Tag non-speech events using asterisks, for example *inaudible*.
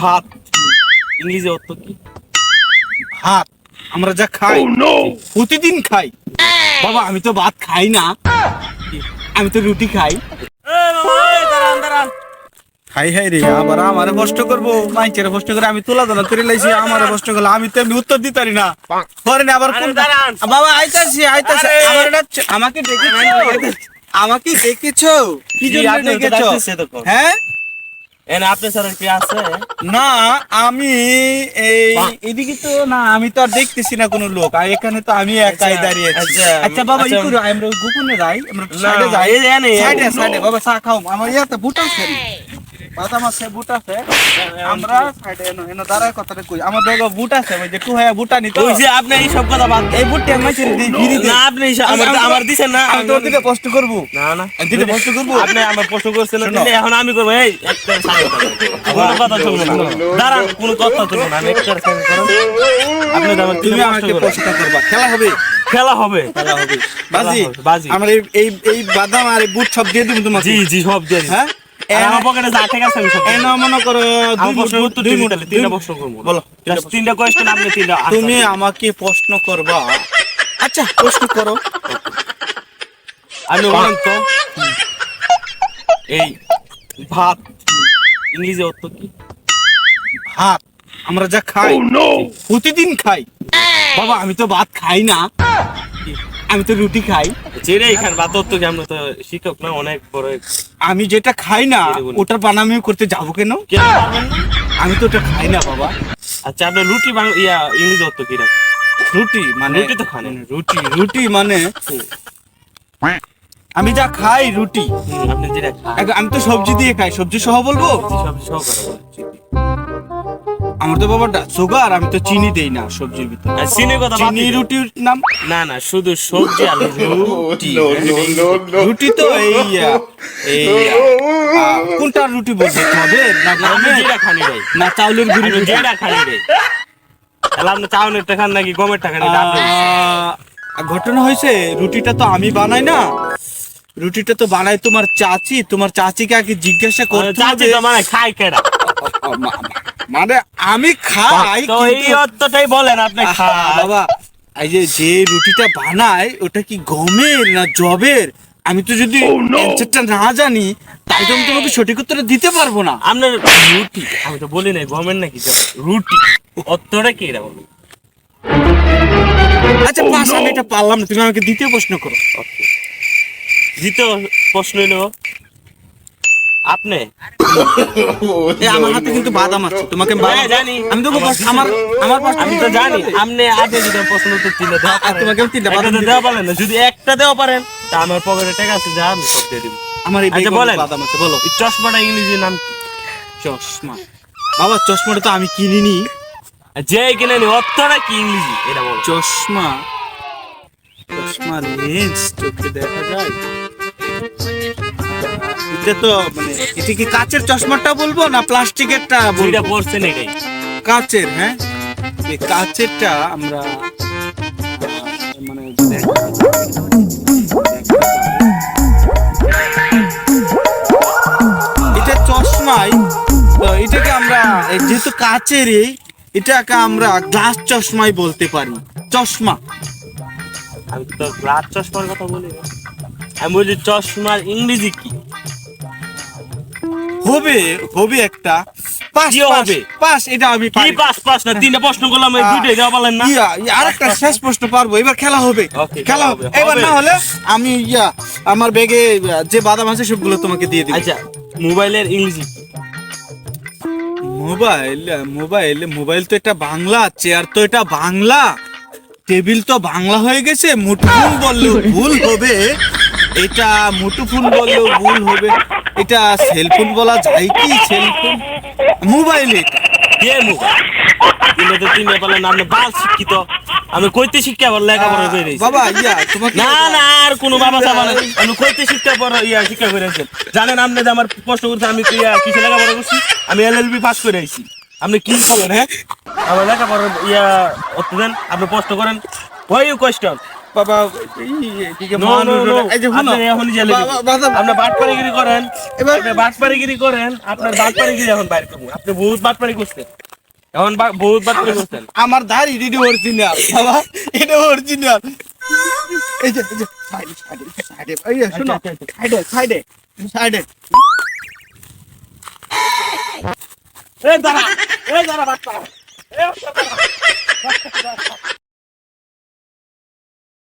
ভাত ইংরেজি অর্থ কি? ভাত। আমরা যা খাই প্রতিদিন খাই। বাবা আমি তো ভাত খাই না। আমি তো রুটি খাই। হাই হাই রে আবার আমারে কষ্ট করব। মাইকের কষ্ট করে আমি তোলা তোলা করে লাইছি আমারে কষ্ট করলে আমি তো এমনি উত্তর দিতে পারি না। পরে না আবার কোন বাবা আইতাছি আইতাছি। আমার আমাকে ডেকেছো? আমাকে ডেকেছো? কি জন্য ডেকেছো? হ্যাঁ? এনে আপনি স্যার কি আছে? না আমি এই এদিকে তো না আমি তো আর দেখতেছি না কোনো লোক। আর এখানে তো আমি একাই আচ্ছা, দাঁড়িয়ে আছি। আচ্ছা, আচ্ছা বাবা ই আচ্ছা। করো আমরা গোপনে যাই আমরা সাইডে যাই। সাইডে সাইডে বাবা চা খাও। আমার ইয়াতে বুট আছে বাদাম আছে বুট আছে। আমরা সাইডে এনো এনো দাঁড়ায় কথাটা কই? আমার বাবা বুট আছে ওই যে টু হ্যাঁ বুটা নি তো। ওই যে আপনি এই সব কথা বাদ এই বুটটা আমি ছেড়ে দিই গিরি না আপনি আমার আমার দিছেন না আমি তোর দিকে কষ্ট করব। না না। আমি কষ্ট করব। আপনি আমার প্রশ্ন করছেন শোনো। এখন আমি করব এই একটা সাইড। কোনো কথা চলবে না। দাঁড়ান কোনো কথা চলবে না। আমি একটা সাইড করেন আপনি তো তুমি তুমি আমাকে প্রশ্ন করবা। খেলা হবে? খেলা হবে। খেলা হবে। বাজি? বাজি। আমরা এই এই এই বাদাম আর এই বুট সব দিয়ে দিব তোমাকে। জি জি সব দিয়ে হ্যাঁ? Answer তুমি আমাকে প্রশ্ন করবা। আচ্ছা প্রশ্ন করো। আমি তো এই ভাত ইংরেজি অর্থ কি? ভাত আমরা যা খাই প্রতিদিন খাই। বাবা আমি তো ভাত খাই না। আমি তো রুটি খাই। আমরা তো শিক্ষক না অনেক বড় আমি যেটা খাই না বলি। ওটার বানামি করতে যাব কেন? কেন আমি তো ওটা খাই না বাবা। আচ্ছা আপনার রুটি বাং ইয়া ইংরেজি অর্থ কি রাখেন? রুটি মানে রুটি তো খান। রুটি রুটি মানে আমি যা খাই রুটি। হুম, আপনি যেটা আমি তো সবজি দিয়ে খাই। সবজি সহ বলব? সব সব করে বলছি আমার তো বাবা সুগার আমি তো চিনি দেই না সবজির ভিতরে। আর চিনির কথা চিনি রুটির নাম? না না শুধু সবজি আর *laughs* রুটি। রুটি তো এই এই কোনটা রুটি বলছে হবে না না, গমের? যেটা খানি ভাই না চাউলের গুঁড়ি রুটি? যেটা খানি ভাই তাহলে আপনি চাউনের টাকা নাকি গমের টাকা আহ, ঘটনা হয়েছে রুটিটা তো আমি বানাই না। রুটিটা তো বানাই তোমার চাচি তোমার চাচিকে আগে জিজ্ঞাসা করতে চাচি হবে। তো মানে খাই কেডা? মানে আমি খাই তো এই অর্থটাই বলেন আপনি খান। বাবা এই যে যে রুটিটা বানায় ওটা কি গমের না জবের? আমি তো যদি অ্যান্সারটা না জানি তাহলে তো আমি তোমাকে সঠিক উত্তরটা দিতে পারব না। আপনার রুটি আমি তো বলি নাই গমের নাকি জব? রুটি অর্থটা কি বলুন? আচ্ছা পাস আমি এটা পারলাম না তুমি আমাকে দ্বিতীয় প্রশ্ন করো। দ্বিতীয় প্রশ্ন হলো আপনি? *laughs* আমার হাতে কিন্তু বাদাম আছে তোমাকে হ্যাঁ, জানি। আমি তোকে আমার আমার আমি তো জানি। আপনি আগে যদি প্রশ্ন উত্তর তিনটা দেওয়া তোমাকে আমি তিনটা বাদাম দেওয়া পারেন না যদি একটা দেওয়া পারেন তা আমার পকেটে টাকা আছে যা আমি সব দিয়ে দিব। আমার এই আচ্ছা, বলেন। বাদাম আছে বলো। এই চশমাটা ইংরেজি নাম চশমা। বাবা চশমাটা তো আমি কিনিনি। যে কিনে নি অর্থটা কি ইংরেজি এটা বলো। চশমা। চশমা লেন্স চোখে দেখা যায়। এটা তো মানে এটা কি কাচের চশমাটা বলব না প্লাস্টিকেরটা পড়ছেন এটাই। কাচের হ্যাঁ? এই কাচেরটা আমরা মানে এটা চশমাই এটাকে আমরা যেহেতু কাচেরই এটাকে আমরা গ্লাস চশমাই বলতে পারি চশমা। আমি তো গ্লাস চশমার কথা বলি। আমি বলছি চশমার ইংরেজি কি? হবে হবে একটা। পাস হবে? পাস এটা আমি কি পাস পাস না? তিনটা প্রশ্ন করলাম এই দুইটাই দেওয়া পারলেন না? ইয়া আরেকটা শেষ প্রশ্ন পারব। এবার খেলা হবে। খেলা হবে। হবে, এবার না হলে আমি ইয়া আমার ব্যাগে যে বাদাম আছে সবগুলো তোমাকে দিয়ে দিই আচ্ছা মোবাইলের ইংরেজি মোবাইল মোবাইল মোবাইল তো এটা বাংলা চেয়ার তো এটা বাংলা। টেবিল তো বাংলা হয়ে গেছে মুঠোফোন বললেও ভুল হবে? এটা মুঠোফোন বললেও ভুল হবে। এটা সেলফোন বলা যায় কি সেলফোন মোবাইল এটা। কে মোবাইল তিনটা তো তিনটা পারলেন আপনি বাল শিক্ষিত। আমি কইতে শিক্ষা আবার লেখাপড়া করে বাবা ইয়া তোমাকে না না আর কোনো বাবা চাবা না। আমি কইতে শিক্ষা পড়া ইয়া শিক্ষা করে আছেন জানেন আপনি যে আমার প্রশ্ন করতে আমি কি ইয়া কিসে লেখাপড়া করছি? আমি এলএলবি পাস করে আইছি। আপনি কি বলেন হ্যাঁ? আমার লেখাপড়া ইয়া অর্থ দেন আপনি প্রশ্ন করেন। ওই কোয়েশ্চন বাবা এদিকে আপনি বাটপাড়িগিরি করেন। আপনি বাটপাড়িগিরি করেন। আপনার বাটপাড়িগিরি এখন বাইর করব। আপনি বহুত বাটপাড়ি করছেন। এখন বহুত বাটপাড়ি করছেন। আমার দাড়ি এটা অরিজিনাল বাবা এটা অরিজিনাল এই যে সাইডে শুনো। আচ্ছা, আচ্ছা, সাইডে সাইডে সাইডে। এই দাঁড়া এই দাঁড়া বাটপাড়া